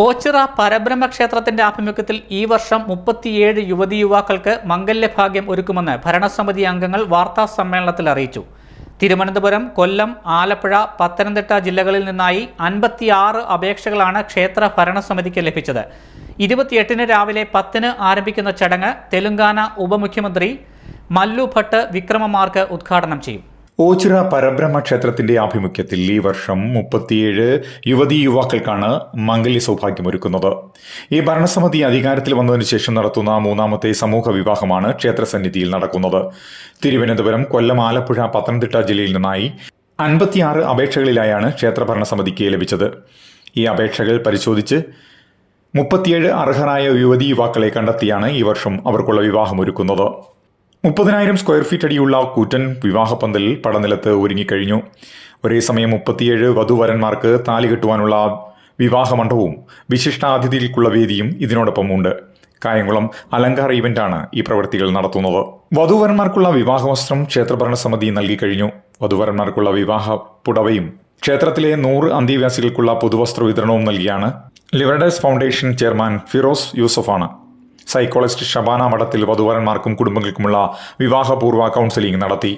ഓച്ചിറ പരബ്രഹ്മ ക്ഷേത്രത്തിന്റെ ആഭിമുഖ്യത്തിൽ ഈ വർഷം മുപ്പത്തിയേഴ് യുവതി യുവാക്കൾക്ക് മംഗല്യഭാഗ്യം ഒരുക്കുമെന്ന് ഭരണസമിതി അംഗങ്ങൾ വാർത്താ സമ്മേളനത്തിൽ അറിയിച്ചു. തിരുവനന്തപുരം കൊല്ലം ആലപ്പുഴ പത്തനംതിട്ട ജില്ലകളിൽ നിന്നായി അൻപത്തിയാറ് അപേക്ഷകളാണ് ക്ഷേത്ര ഭരണസമിതിക്ക് ലഭിച്ചത്. ഇരുപത്തിയെട്ടിന് രാവിലെ പത്തിന് ആരംഭിക്കുന്ന ചടങ്ങ് തെലുങ്കാന ഉപമുഖ്യമന്ത്രി മല്ലു ഭട്ട് വിക്രമമാർക്ക് ഉദ്ഘാടനം ചെയ്യും. ഓച്ചിറ പരബ്രഹ്മ ക്ഷേത്രത്തിന്റെ ആഭിമുഖ്യത്തിൽ ഈ വർഷം മുപ്പത്തിയേഴ് യുവതീ യുവാക്കൾക്കാണ് മംഗല്യ സൗഭാഗ്യമൊരുക്കുന്നത്. ഈ ഭരണസമിതി അധികാരത്തിൽ വന്നതിനു ശേഷം നടത്തുന്ന മൂന്നാമത്തെ സമൂഹ വിവാഹമാണ് ക്ഷേത്രസന്നിധിയിൽ നടക്കുന്നത്. തിരുവനന്തപുരം കൊല്ലം ആലപ്പുഴ പത്തനംതിട്ട ജില്ലയിൽ നിന്നായി അൻപത്തിയാറ് അപേക്ഷകളിലായാണ് ക്ഷേത്ര ഭരണസമിതിക്ക് ലഭിച്ചത്. ഈ അപേക്ഷകൾ പരിശോധിച്ച് മുപ്പത്തിയേഴ് അർഹരായ യുവതി യുവാക്കളെ കണ്ടെത്തിയാണ് ഈ വർഷം അവർക്കുള്ള വിവാഹം ഒരുക്കുന്നത് മുപ്പതിനായിരം സ്ക്വയർ ഫീറ്റ് അടിയുള്ള കൂറ്റൻ വിവാഹപ്പന്തൽ പടനിലത്ത് ഒരുങ്ങിക്കഴിഞ്ഞു. ഒരേ സമയം മുപ്പത്തിയേഴ് വധുവരന്മാർക്ക് താലി കെട്ടുവാനുള്ള വിവാഹ മണ്ഡപവും വിശിഷ്ടാതിഥികൾക്കുള്ള വേദിയും ഇതിനോടൊപ്പം ഉണ്ട് കായംകുളം അലങ്കാർ ഇവന്റാണ് ഈ പ്രവൃത്തികൾ നടത്തുന്നത്. വധുവരന്മാർക്കുള്ള വിവാഹവസ്ത്രം ക്ഷേത്രഭരണ സമിതി നൽകിക്കഴിഞ്ഞു. വധുവരന്മാർക്കുള്ള വിവാഹ പുടവയും ക്ഷേത്രത്തിലെ നൂറ് അന്തേവാസികൾക്കുള്ള പുതുവസ്ത്ര വിതരണവും നൽകിയാണ്. ലിവറഡേഴ്സ് ഫൗണ്ടേഷൻ ചെയർമാൻ ഫിറോസ് യൂസഫാണ്. സൈക്കോളജിസ്റ്റ് ഷബാന മഠത്തിൽ വധുവരന്മാർക്കും കുടുംബങ്ങൾക്കുമുള്ള വിവാഹപൂർവ കൗൺസിലിംഗ് നടത്തി.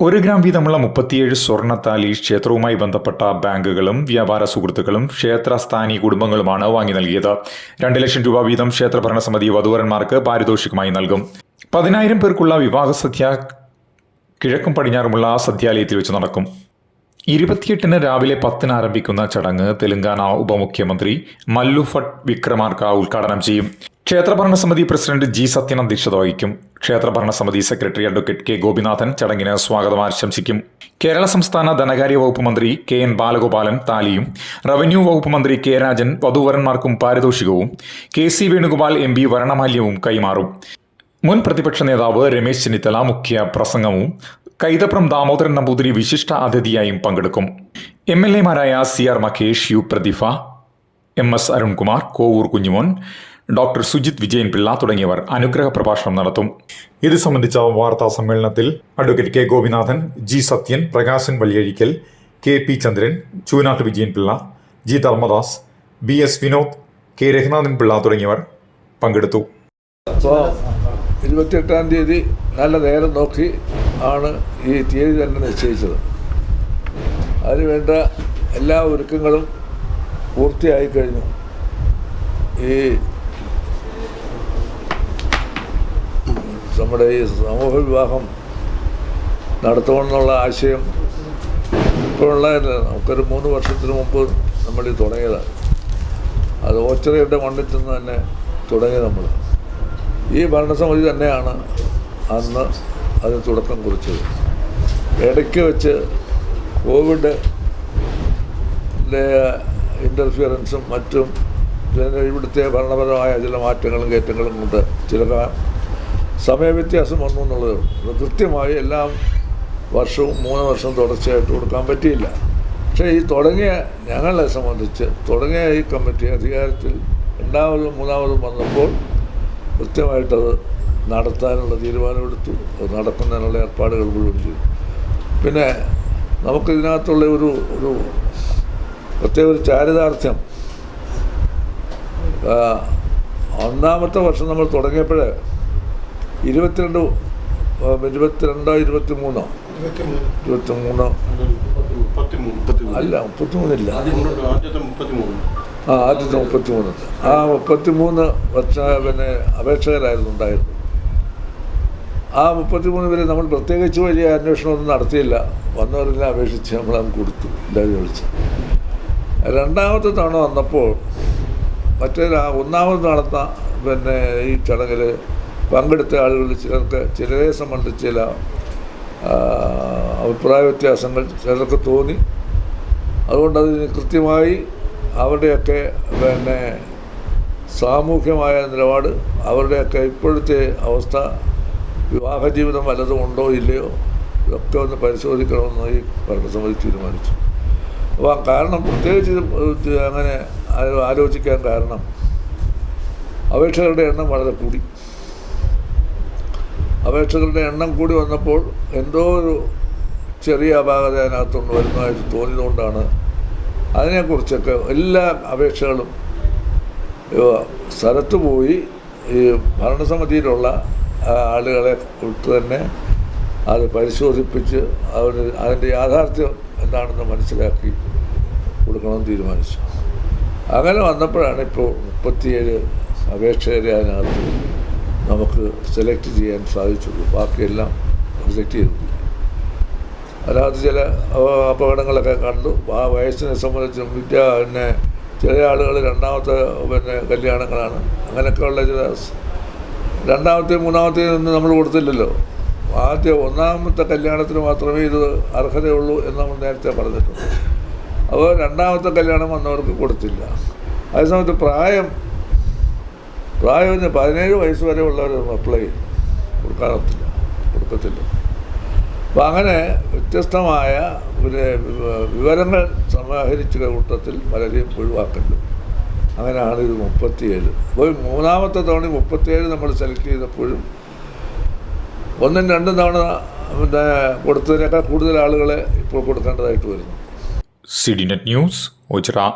ഒരു ഗ്രാം വീതമുള്ള മുപ്പത്തിയേഴ് സ്വർണത്താലി ക്ഷേത്രവുമായി ബന്ധപ്പെട്ട ബാങ്കുകളും വ്യാപാര സുഹൃത്തുക്കളും ക്ഷേത്രസ്ഥാനി കുടുംബങ്ങളുമാണ് വാങ്ങി നൽകിയത്. രണ്ട് ലക്ഷം രൂപ വീതം ക്ഷേത്ര ഭരണസമിതി വധുവരന്മാർക്ക് പാരിതോഷികമായി നൽകും. പതിനായിരം പേർക്കുള്ള വിവാഹ സദ്യ കിഴക്കും പടിഞ്ഞാറുമുള്ള സദ്യാലയത്തിൽ വെച്ച് നടക്കും. ഇരുപത്തിയെട്ടിന് രാവിലെ പത്തിന് ആരംഭിക്കുന്ന ചടങ്ങ് തെലങ്കാന ഉപമുഖ്യമന്ത്രി മല്ലുഫട്ട് വിക്രമാർക്ക ഉദ്ഘാടനം ചെയ്യും. ക്ഷേത്ര ഭരണസമിതി പ്രസിഡന്റ് ജി സത്യൻ അധ്യക്ഷത വഹിക്കും ക്ഷേത്രഭരണസമിതി ഭരണസമിതി സെക്രട്ടറി അഡ്വക്കേറ്റ് കെ ഗോപിനാഥൻ ചടങ്ങിന് സ്വാഗതം ആശംസിക്കും. കേരള സംസ്ഥാന ധനകാര്യ വകുപ്പ് മന്ത്രി കെ എൻ ബാലഗോപാലൻ താലിയും റവന്യൂ വകുപ്പ് മന്ത്രി കെ രാജൻ വധുവരന്മാർക്കും പാരിതോഷികവും K C Venugopal M P വരണമാല്യവും കൈമാറും. മുൻ പ്രതിപക്ഷ നേതാവ് രമേശ് ചെന്നിത്തല മുഖ്യ പ്രസംഗവും കൈതപ്രം ദാമോദരൻ നമ്പൂതിരി വിശിഷ്ട അതിഥിയായും പങ്കെടുക്കും. M L എമാരായ C R Mahesh U Prathibha M S Arunkumar Kovoor Kunjumon doctor Sujith Vijayan Pillai തുടങ്ങിയവർ അനുഗ്രഹ പ്രഭാഷണം നടത്തും. ഇത് സംബന്ധിച്ച വാർത്താ സമ്മേളനത്തിൽ advocate K Gopinathan G Sathyan Prakashan Valiyazhikkal K P Chandran Choonatt Vijayan Pillai G Dharmadas B S Vinod K Reghunathan Pillai തുടങ്ങിയവർ പങ്കെടുത്തു. ഇരുപത്തിയെട്ടാം തീയതി നല്ല നേരം നോക്കി ആണ് ഈ തീയതി തന്നെ നിശ്ചയിച്ചത്. അതിനുവേണ്ട എല്ലാ ഒരുക്കങ്ങളും പൂർത്തിയായി കഴിഞ്ഞു. ഈ നമ്മുടെ ഈ സമൂഹ വിവാഹം നടത്തണമെന്നുള്ള ആശയം ഇപ്പോഴുള്ളതല്ല നമുക്കൊരു മൂന്ന് വർഷത്തിന് മുമ്പ് നമ്മൾ ഈ തുടങ്ങിയതാണ് അത് ഓച്ചറയുടെ മണ്ണിൽ നിന്ന് തന്നെ തുടങ്ങി നമ്മൾ ഈ ഭരണസമിതി തന്നെയാണ് അന്ന് അതിന് തുടക്കം കുറിച്ചത്. ഇടയ്ക്ക് വെച്ച് കോവിഡ് ഇന്റർഫിയറൻസും മറ്റും ഇവിടുത്തെ ഭരണപരമായ ചില മാറ്റങ്ങളും കയറ്റങ്ങളും കൊണ്ട് ചില സമയവ്യത്യാസം വന്നു എന്നുള്ളത് കൃത്യമായി എല്ലാം വർഷവും മൂന്ന് വർഷം തുടർച്ചയായിട്ട് കൊടുക്കാൻ പറ്റിയില്ല. പക്ഷേ ഈ തുടങ്ങിയ ഞങ്ങളെ സംബന്ധിച്ച് തുടങ്ങിയ ഈ കമ്മിറ്റി അധികാരത്തിൽ രണ്ടാമതും മൂന്നാമതും വന്നപ്പോൾ കൃത്യമായിട്ടത് നടത്താനുള്ള തീരുമാനമെടുത്തു അത് നടക്കുന്നതിനുള്ള ഏർപ്പാടുകൾ മുഴുവൻ ചെയ്തു. പിന്നെ നമുക്കിതിനകത്തുള്ള ഒരു ഒരു പ്രത്യേക ഒരു ചാരിതാർത്ഥ്യം. ഒന്നാമത്തെ വർഷം നമ്മൾ തുടങ്ങിയപ്പോൾ ഇരുപത്തിരണ്ട് ഇരുപത്തിരണ്ടോ ഇരുപത്തി മൂന്നോ ഇരുപത്തി മൂന്നോ അല്ല മുപ്പത്തിമൂന്നില്ല. ആ ആദ്യത്തെ മുപ്പത്തിമൂന്ന്. ആ മുപ്പത്തിമൂന്ന് വർഷ പിന്നെ അപേക്ഷകരായിരുന്നു ഉണ്ടായിരുന്നു ആ മുപ്പത്തിമൂന്ന് പേരെ നമ്മൾ പ്രത്യേകിച്ച് വലിയ അന്വേഷണമൊന്നും നടത്തിയില്ല. വന്നവരെല്ലാം അപേക്ഷിച്ച് നമ്മൾ അത് കൊടുത്തു എന്തായാലും വിളിച്ച്. രണ്ടാമത്തെ തവണ വന്നപ്പോൾ മറ്റേ ഒന്നാമത് നടന്ന പിന്നെ ഈ ചടങ്ങിൽ പങ്കെടുത്ത ആളുകളിൽ ചിലർക്ക് ചിലരെ സംബന്ധിച്ച് ചില അഭിപ്രായ വ്യത്യാസങ്ങൾ ചിലർക്ക് തോന്നി. അതുകൊണ്ട് അതിന് കൃത്യമായി അവരുടെയൊക്കെ പിന്നെ സാമൂഹ്യമായ നിലപാട് അവരുടെയൊക്കെ ഇപ്പോഴത്തെ അവസ്ഥ വിവാഹ ജീവിതം വല്ലതും ഉണ്ടോ ഇല്ലയോ ഇതൊക്കെ ഒന്ന് പരിശോധിക്കണമെന്ന് ഈ ഭരണസമിതി തീരുമാനിച്ചു. അപ്പോൾ ആ കാരണം പ്രത്യേകിച്ച് അങ്ങനെ ആലോചിക്കാൻ കാരണം അപേക്ഷകരുടെ എണ്ണം വളരെ കൂടി. അപേക്ഷകരുടെ എണ്ണം കൂടി വന്നപ്പോൾ എന്തോ ഒരു ചെറിയ അപാകത അതിനകത്തുനിന്ന് വരുന്നതായിട്ട് തോന്നിയതുകൊണ്ടാണ് അതിനെക്കുറിച്ചൊക്കെ എല്ലാ അപേക്ഷകളും സ്ഥലത്ത് പോയി ഈ ഭരണസമിതിയിലുള്ള ആളുകളെ വിട്ട് തന്നെ അത് പരിശോധിപ്പിച്ച് അവർ അതിന്റെ യാഥാർത്ഥ്യം എന്താണെന്ന് മനസ്സിലാക്കി കൊടുക്കണമെന്ന് തീരുമാനിച്ചു. അങ്ങനെ വന്നപ്പോഴാണ് ഇപ്പോൾ മുപ്പത്തിയേഴ് അപേക്ഷകരെ അതിനകത്ത് നമുക്ക് സെലക്ട് ചെയ്യാൻ സാധിച്ചുള്ളൂ. ബാക്കിയെല്ലാം റിജക്റ്റ് ചെയ്തിട്ടില്ല അതിനകത്ത് ചില അപ- അപകടങ്ങളൊക്കെ കണ്ടു. ആ വയസ്സിനെ സംബന്ധിച്ചും വിദ്യ പിന്നെ ചില ആളുകൾ രണ്ടാമത്തെ പിന്നെ കല്യാണങ്ങളാണ്. അങ്ങനെയൊക്കെയുള്ള ചില രണ്ടാമത്തെയും രണ്ടാമത്തെ മൂന്നാമത്തെ ഒന്നും നമ്മൾ കൊടുത്തില്ലല്ലോ. ആദ്യ ഒന്നാമത്തെ കല്യാണത്തിന് മാത്രമേ ഇത് അർഹതയുള്ളൂ എന്ന് നമ്മൾ നേരത്തെ പറഞ്ഞിട്ടുണ്ട്. അപ്പോൾ രണ്ടാമത്തെ കല്യാണം വന്നവർക്ക് കൊടുത്തില്ല. അതേസമയത്ത് പ്രായം പ്രായം പതിനേഴ് വയസ്സ് വരെ ഉള്ളവർ അപ്ലൈ കൊടുക്കാറത്തില്ല കൊടുക്കത്തില്ല. അപ്പം അങ്ങനെ വ്യത്യസ്തമായ വിവ- വിവരങ്ങൾ സമാഹരിച്ച കൂട്ടത്തിൽ പലരെയും ഒഴിവാക്കണ്ടു അങ്ങനെയാണ് ഇത് മുപ്പത്തിയേഴ്. അപ്പോൾ മൂന്നാമത്തെ തവണ മുപ്പത്തിയേഴ് നമ്മൾ സെലക്ട് ചെയ്തപ്പോഴും ഒന്നും രണ്ടും തവണ കൊടുത്തതിനേക്കാൾ കൂടുതൽ ആളുകളെ ഇപ്പോൾ കൊടുക്കേണ്ടതായിട്ട് വരുന്നു. CD net news Ochira